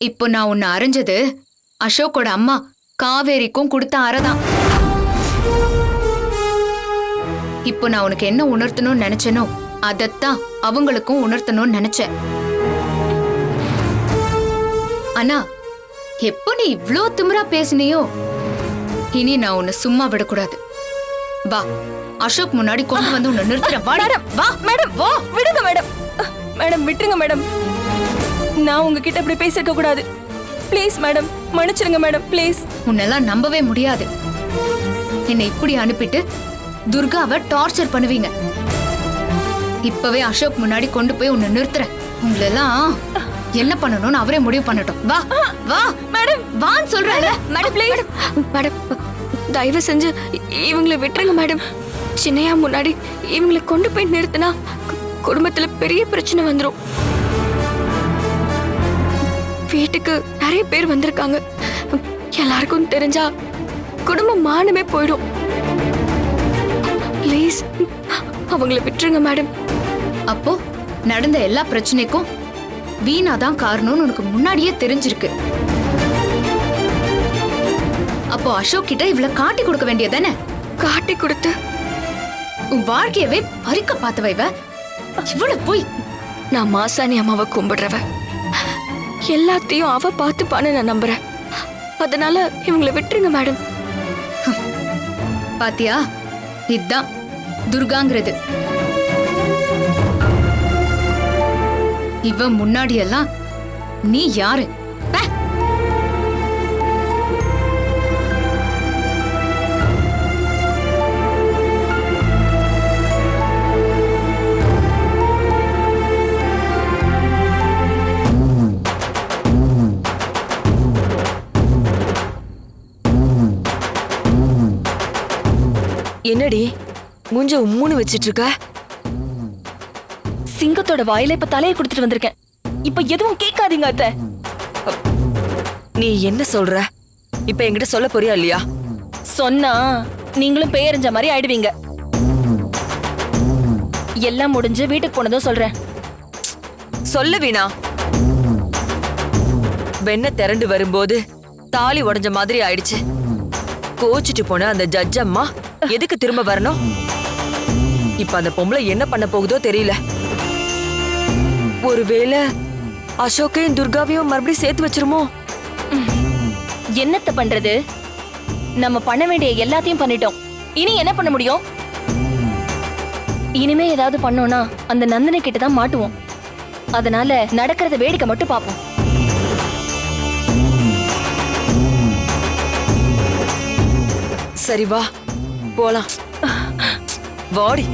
இப்போ நான் உன்னை அறிஞ்சது அசோக்கோட அம்மா காவேரிக்கும் கொடுத்த அறதான். இப்போ நான் உனக்கு என்ன உணர்த்தணும்னு நினைச்சேனோ அதைத்தான் அவங்களுக்கும் உணர்த்தணும்னு நினைச்சேன். அண்ணா எப்போ நீ இவ்ளோ திமிரா பேசினியோ? இனி நான் உன்னை சும்மா விடக்கூடாது. வா அசோக் முன்னாடி கொண்டு வந்து உன்னை நிறுத்துறேன் வாடி. மேடம் வா மேடம் வா விடுங்க மேடம். மேடம் விட்டுருங்க மேடம். நான் உங்ககிட்ட இப்படி பேசிருக்க கூடாது. ப்ளீஸ் மேடம் மன்னிச்சிருங்க மேடம் ப்ளீஸ் உன்னெல்லாம் நம்பவே முடியாது. என்னை இப்படி அனுப்பிட்டு துர்காவை டார்ச்சர் பண்ணுவீங்க. இப்பவே அசோக் முன்னாடி கொண்டு போய் உன்னை நிறுத்துறேன். உங்களெல்லாம் என்ன பண்ணணும்னு அவரே முடிவு பண்ணட்டும். வா வா. மேடம். வான்னு சொல்றேன்ல. மேடம் ப்ளீஸ் மேடம் தயவு செஞ்சு இவங்களை விட்டுருங்க மேடம். சின்னையா முன்னாடி இவங்களை கொண்டு போய் நிறுத்தினா குடும்பத்துல பெரிய பிரச்சனை வந்துரும். வீட்டுக்கு நிறைய பேர் வந்திருக்காங்க. எல்லாருக்கும் தெரிஞ்சா குடும்பம் மானமே போயிடும். ப்ளீஸ் அவங்கள விட்டுருங்க மேடம் அப்போ நடந்த எல்லா பிரச்சனைக்கும் வீணா தான் காரணம்னு உனக்கு முன்னாடியே தெரிஞ்சிருக்கு. அப்போ அசோக் கிட்ட இவள காட்டி கொடுக்க வேண்டியதானே காட்டி கொடுத்து உன் வாழ்க்கையவே பறிக்க பார்த்தவ இவ? இவ்வளவு போய் நான் மாசாணி அம்மாவை கும்பிடுறவ. எல்லாத்தையும் அவ பார்த்துப்பான்னு நான் நம்புறேன். அதனால இவங்களை விட்டுருங்க மேடம். பாத்தியா? இதான் துர்காங்கிறது. இவ முன்னாடி எல்லாம் நீ யாரு? என்னடி? மூஞ்ச உம்முன்னு வச்சிட்டு இருக்க சிங்கத்தோட வாயில இப்ப தலையை கொடுத்துட்டு வந்திருக்கேன். இப்ப எதுவும் கேட்காதீங்க அத்தை. நீ என்ன சொல்ற? இப்ப என்கிட்ட சொல்ல போறியா இல்லையா? சொன்னா நீங்களும் பேரஞ்ச மாதிரி ஆயிடுவீங்க. எல்லாம் முடிஞ்சு வீட்டுக்கு போனதும் சொல்றேன். சொல்ல வீணா. வெண்ண திரண்டு வரும்போது தாலி உடைஞ்ச மாதிரி ஆயிடுச்சு. கோச்சிட்டு போன அந்த ஜட்ஜ் அம்மா எதுக்கு திரும்ப வரணும்? இப்ப அந்த பொம்பளை என்ன பண்ண போகுதோ தெரியல. ஒருவேளை அசோக்கையும் துர்காவையும் மறுபடியும் சேர்த்து வச்சிருமோ? என்னத்த பண்றது? நம்ம பண்ண வேண்டிய எல்லாத்தையும் பண்ணிட்டோம். இனி என்ன பண்ண முடியும்? இனிமே ஏதாவது பண்ணோம்னா அந்த நந்தினி கிட்ட தான் மாட்டுவோம். அதனால நடக்கிறத வேடிக்கை மட்டும் பார்ப்போம். சரி வா. போலாம் வாடி